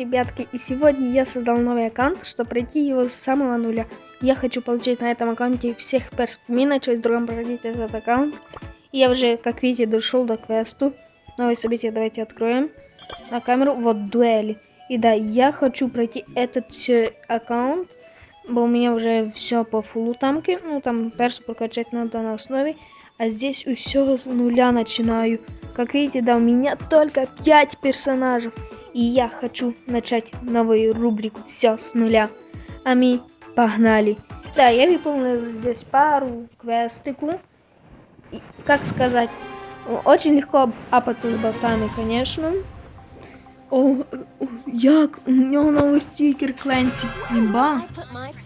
ребятки, и сегодня я создал новый аккаунт, чтобы пройти его с самого нуля. Я хочу получить на этом аккаунте всех перс. Мне начать другом проходить этот аккаунт. И я уже, как видите, дошел до квесту. Новое событие давайте откроем на камеру. Вот дуэли. И да, я хочу пройти этот все аккаунт, бо у меня уже все по фулу тамки. Ну, там перс прокачать надо на основе А здесь все с нуля начинаю. Как видите, да, у меня только 5 персонажей. И я хочу начать новую рубрику «Все с нуля». А мы погнали. Да, я выполнил здесь пару квестику. И, как сказать, очень легко апаться с ботами, конечно. О, як? У нього новий стікер Кленсі. Імба.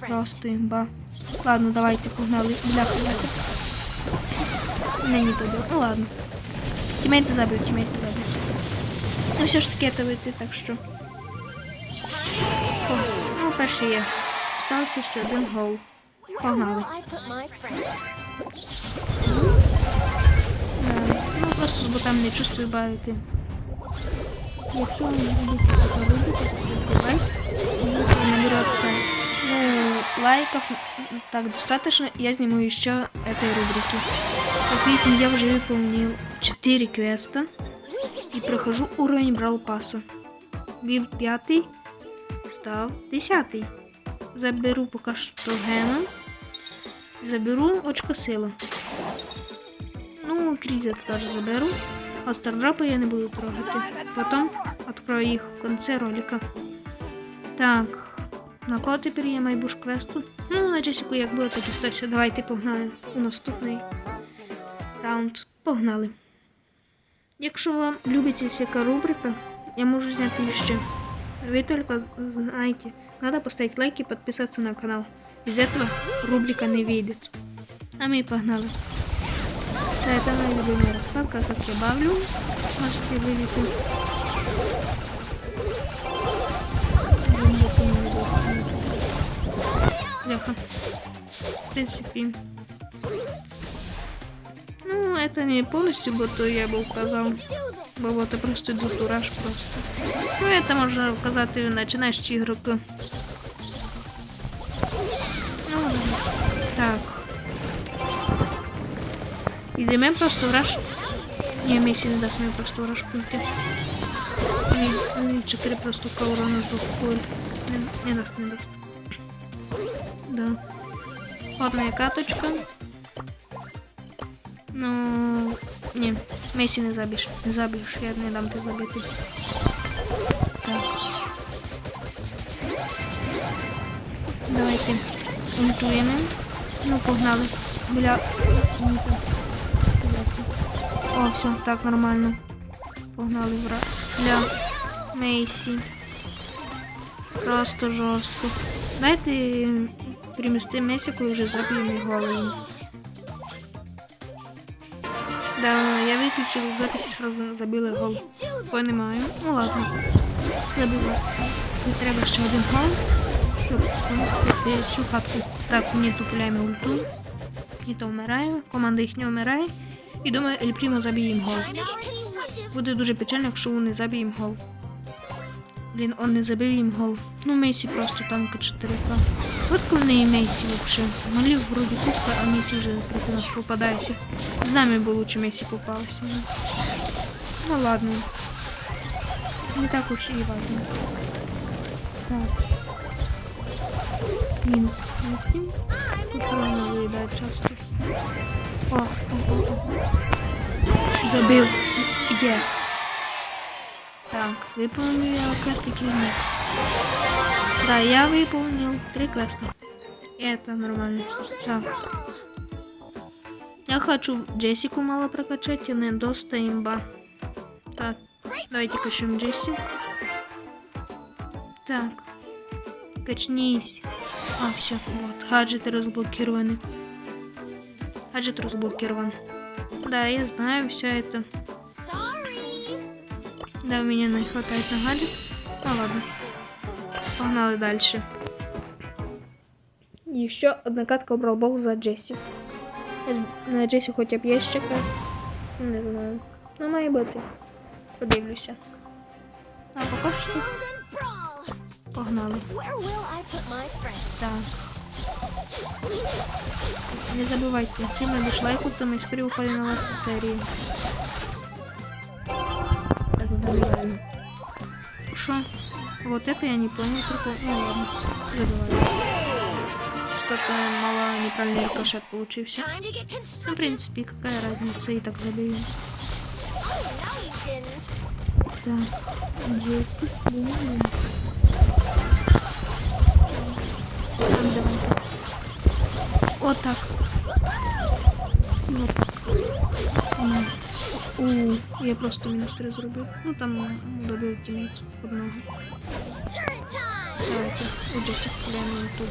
Просто імба. Ладно, давайте погнали. Бляха, бляха. Не, не туди. Ну ладно. Тімейти забив, тімейти забив. Ну все ж таки це вийти, так що. О, ну, перший є. Стався ще один гол. Погнали. Да. Ну просто з ботами не чувствую бавити. Якщо ви не будете это робити, то лайк. И наберется ну, лайков так достаточно, я сниму еще этой рубрики. Как видите, я уже выполнил 4 квеста и прохожу уровень Брал Пасса. Был пятый, став десятый. Заберу пока что гена. Заберу очко сила. Ну, кризер тоже заберу. А стардрапы я не буду трогать. Потом открою их в конце ролика. Так, на кого тепер є майбуш квесту? Ну, на часіку як було, так і стався. Давайте погнали у наступний раунд. Погнали. Якщо вам любиться всяка рубрика, я можу зняти ще. Вы только знаете, надо поставить лайк и подписаться на канал. Без этого рубрика не выйдет. А мы погнали. Да, это моя любимая раскладка, как я бавлю. Можете видеть. Бляха. В принципе. Ну, это не полностью бото я бы указал. Бо боти просто йдуть ураж просто. Ну, это можна вказати починаючи ігроки. Ну, так. Йдемо просто враж. Ні, місі не дасть мені просто враж пульти. Він 4 просто урона з двох пуль. Не, не дасть, не дасть. Да. Одна є каточка. Ну, ні, Месі не забіж. Не забіж, я не дам ти забити. Так. Давайте ультуємо. Ну, погнали. Бля. О, все, так, нормально. Погнали, бра. Бля. Мейсі. Просто жорстко. Давайте примістимо Месі, коли вже заб'ємо голову. Да, я выключил записи, сразу забила гол. Понимаю. Ну ладно. Забила. Не треба ще один гол. Щоб всю хатку. Так, не тупляємо ульту. Не то вмирає. Команда їх не вмирає. І думаю, Ель Прімо заб'є їм гол. Буде дуже печально, якщо вони заб'є їм гол. Блін, он не забив їм гол. Ну, Мейсі просто там по 4К. Вот коли Мейсі вообще. Малів вроде кутка, а Мейсі вже проти нас попадається. З нами би лучше Мейсі попалася. Ну ладно. Не так уж і важно. Так. Блін, Тут рано виїдає часто. О, о, о, о. Забив. Єс. Так, выполнил я квестик или нет? Да, я выполнил три квеста. Это нормально. Так. Я хочу Джессику мало прокачать, и не доста имба. Так, давайте качаем Джесси. Так. Качнись. А, все, вот. Гаджеты разблокированы. Гаджет разблокирован. Да, я знаю все это. Да, у меня не хватает на гаджет. Ну ладно. Погнали дальше. Еще одна катка Бралбол за Джесси. На Джесі хоча б є ще квест. Не знаю. Ну, має бути. Подивлюся. А поки що. Погнали. Where will I put my friends? Так. Не забывайте, чим набиш лайку, то мы скоро уходим на вас серии. Так, забиваем. Вот это я не понял прикол. Ну ладно, забываю. Что-то мало неправильный рикошет получился. Ну, в принципе, какая разница, и так didn't. Так, давай. Вот так. Вот. М. У, я просто мінус 3 зробив. Ну там добив тімейт одного. Turn time. Давайте у Джесік глянемо тут.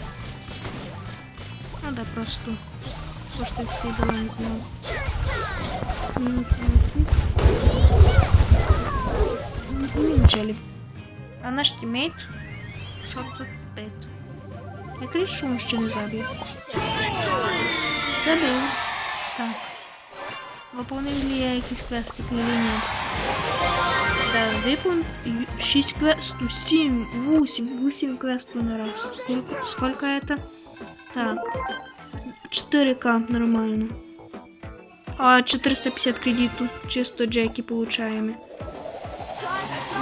Ну да, просто. То, что я всі була не знав. Мінус Ну, Джелі. А наш тімейт? Що тут пет? Я крізь шум ще не забив. Забив. Так. Выполнил ли я якісь квестики или нет? Да, выполнил 6 квестов, 7, 8, 8 квестов на раз. Сколько, сколько это? Так. 4К нормально. А 450 кредиту. Чисто Джеки получаем.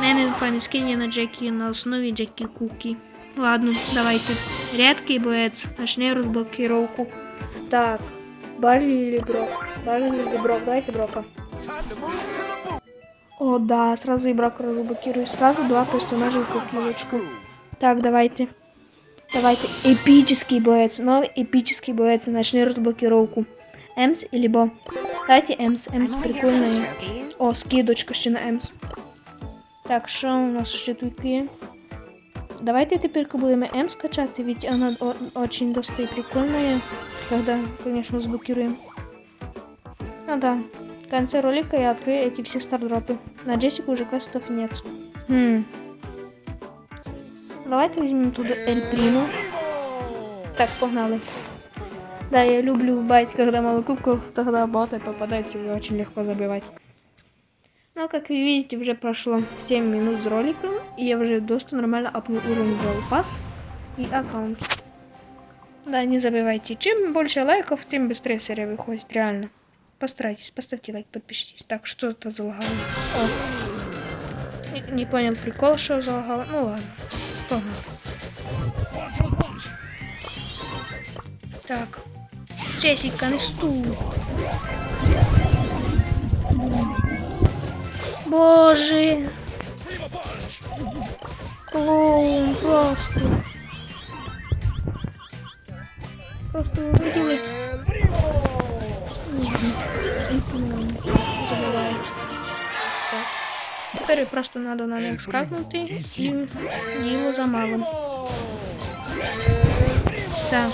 Мене файний скин є на Джеки на основі Джеки Куки. Ладно, давайте. Рядкий боец. Начни розблокировку. Так. Барли или Брок? Барли или Брок? Давайте Брока. О, да, сразу и Брока разблокирую. Сразу два персонажа в копилочку. Так, давайте. Давайте. Эпический боец. Новый эпический боец. Начни разблокировку. Эмс или Бо? Давайте Эмс. Эмс прикольный. О, скидочка ще на Эмс. Так, що у нас ще тут є? Давайте тепер будемо М скачати, ведь она очень достаточно прикольная. Когда, конечно, заблокируем. Ну да. В конце ролика я открою эти все стардропы. На Джессику уже квестов нет. Хм. Давайте возьмем туда Эль Приму. Так, погнали. Да, я люблю бать, когда мало кубков, тогда боты попадаются и очень легко забивать. Ну, как вы видите, уже прошло 7 минут с роликом, и я уже доста нормально апнул уровень Brawl Pass и аккаунт. Да, не забывайте, чем больше лайков, тем быстрее серия выходит, реально. Постарайтесь, поставьте лайк, подпишитесь. Так, что это залагало? О. Не, не понял прикол, что залагало. Ну ладно, погнали. Так. Джессика, не стул. Боже. Клоун просто. Просто вы видели? Теперь просто надо на них скакнути и его замалим. Так.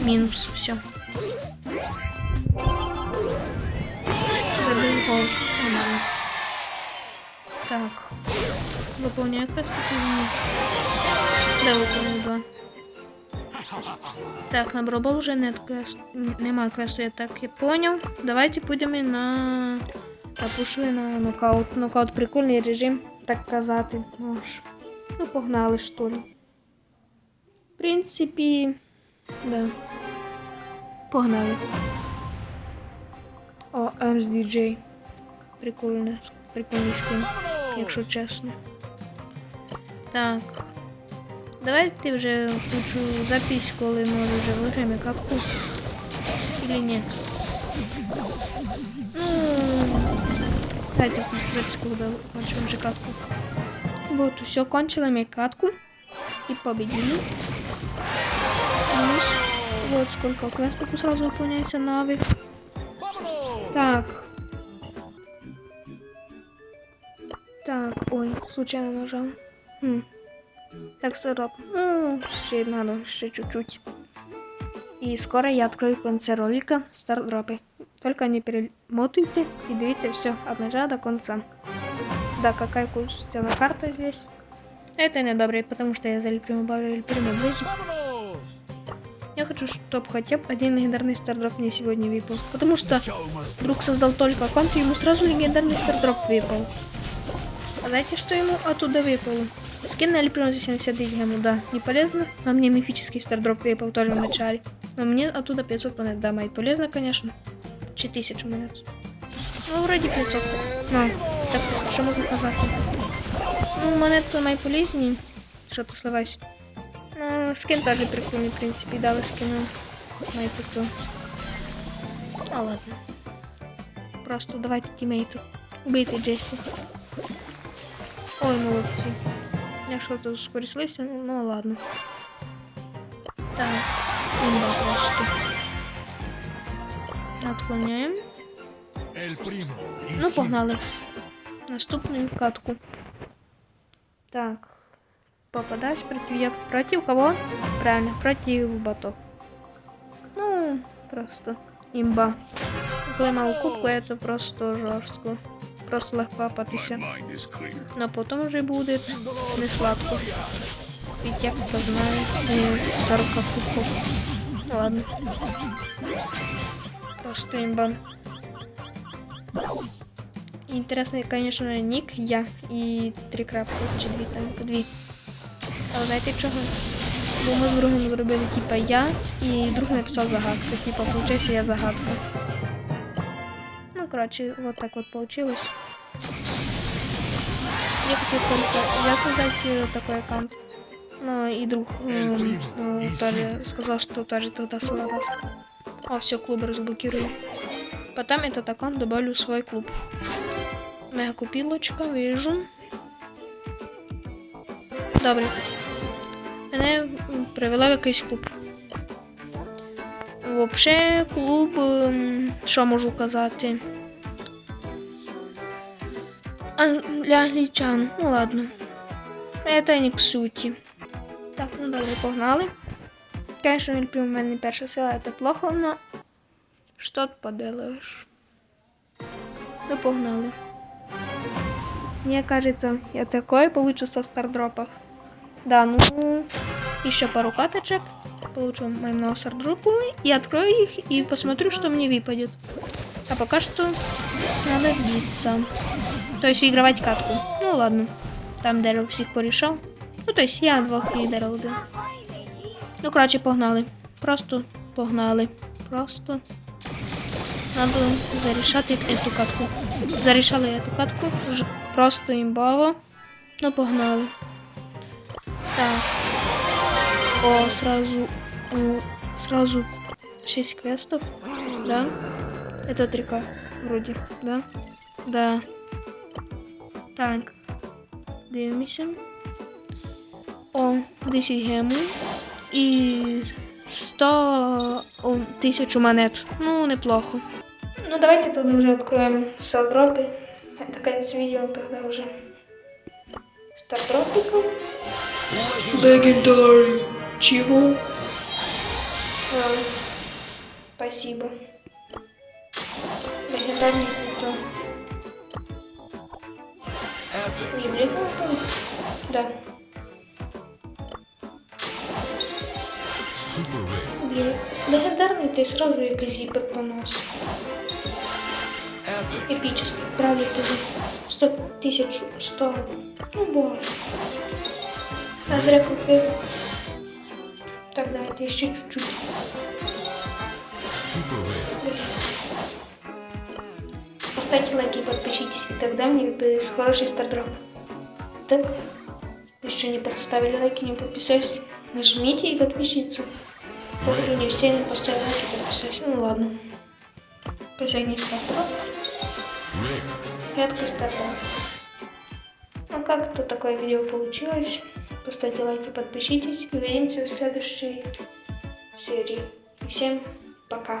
Минус, все. Забыл гол. Нормально. Так. Выполняю квест или нет? Да, выполняю два. Так, на Бробол уже нет квест. Нема квесту, я так і понял. Давайте підемо на... Та пішли на нокаут. Нокаут прикольний режим, так казати. Може. Ну, погнали, що ли. В принципі, да. Погнали. О, MSDJ. Прикольно. Прикольний скин, якщо чесно. Так. Давайте вже включу запись, коли ми вже виграємо катку. Или нет? давайте включу запись, когда кончим уже катку. Вот, все, кончила мы катку. И победили. Минус. Вот сколько квестов сразу выполняется новых. Так. Так, ой, случайно нажал. Хм. Так, сироп. Ну, ще надо, ще чуть-чуть. И скоро я открою в конце ролика стардропы. Только не перемотайте и дивіться все от начала до конца. Да, какая кустяная карта здесь. Это недобрый, потому что я за Эльприму добавлю Эльприму ближе. Я хочу, чтобы хотя бы один легендарный стардроп мне сегодня выпал. Потому что друг создал только аккаунт, и ему сразу легендарный стардроп выпал. А знаете, что ему оттуда выпало? Скин на Альпион за 79 гемов, да, не полезно. А мне мифический стардроп выпал тоже в начале. Но мне оттуда 500 монет, да, мои полезно, конечно. Чи 1000 монет. Ну, вроде 500. Ну, так, що можу казати? Ну, монети мої полезні. Що ти сливайся? Ну, скин теж прикольний, в принципі, дали скину. Мої тут. Ладно. Просто давайте тімейту. Убийте Джесі. Ой, молодці. Я що тут скорислися, ну, ну ладно. Так, імба просто. Отклоняємо. Ну, погнали. Наступную катку. Так. Попадать против я против кого? Правильно, против ботов. Ну, просто имба. Коли кубку, это просто жорстко. Просто легко апатися. Но потом уже буде не сладко. Ведь я кто знает, не 40 кубков. Ну, Ладно. Просто имба. Интересный, конечно, ник я і три крапки чи дві там дві. Але знаєте чого? Бо ми з другом зробили типа я і друг написав загадку. Типа получився я загадка. Ну, короче, вот так вот получилось. Я хотел только я создать э, такой аккаунт. Но и друг м, э, тоже сказал, что тоже туда создаст. А все, клуб разблокирую. Потом этот аккаунт добавлю в свой клуб. Мега купілочка, вижу. Добре. Мене привела в якийсь клуб. Вообще клуб, що можу казати? Для англічан. Ну ладно. Это не к суті. Так, ну добре, погнали. Конечно, Ельпі у мене перша сила, це плохо, но що ти поделаєш? Ну, погнали. Мне кажется, я такой получу со стардропов. Да, ну, еще пару каточек. Получу моему стардропу и открою их и посмотрю, что мне выпадет. А пока что надо биться. То есть выигрывать катку. Ну ладно. Там Дэрил всех порешал. Ну, то есть я двох і Дэрил один. Ну, короче, погнали. Просто погнали. Просто. Надо зарішати эту катку. Зарішали эту катку. Ж- Просто імбово. Ну, погнали. Так. О, сразу. о, сразу 6 квестов. Да? Это 3К, вроде, да? Да. Так. Дивимося. О, 10 гему. І 100 о, тисячу монет. Ну, неплохо. Ну, давайте тогда уже откроем стардропы. Это конец видео тогда уже. Стардропиков. Легендарий. Чего? А, спасибо. Легендарный это. Библия какая-то? Да. Блин, легендарный ты сразу якийсь гиперпонос. Epic. Эпический, правда, это 100 тысяч, 100. Ну, боже. А зря купил. Тогда это еще чуть-чуть. Поставьте лайки и подпишитесь, и тогда мне выпадет хороший стардроп. Так, еще не поставили лайки, не подписались, нажмите и подпишитесь. Повторю, не все не и подписались. Ну ладно. Последний. Rare. Редкий стардроп. Ну как это такое видео получилось? Поставьте лайки, подпишитесь. Увидимся в следующей серии. Всем пока.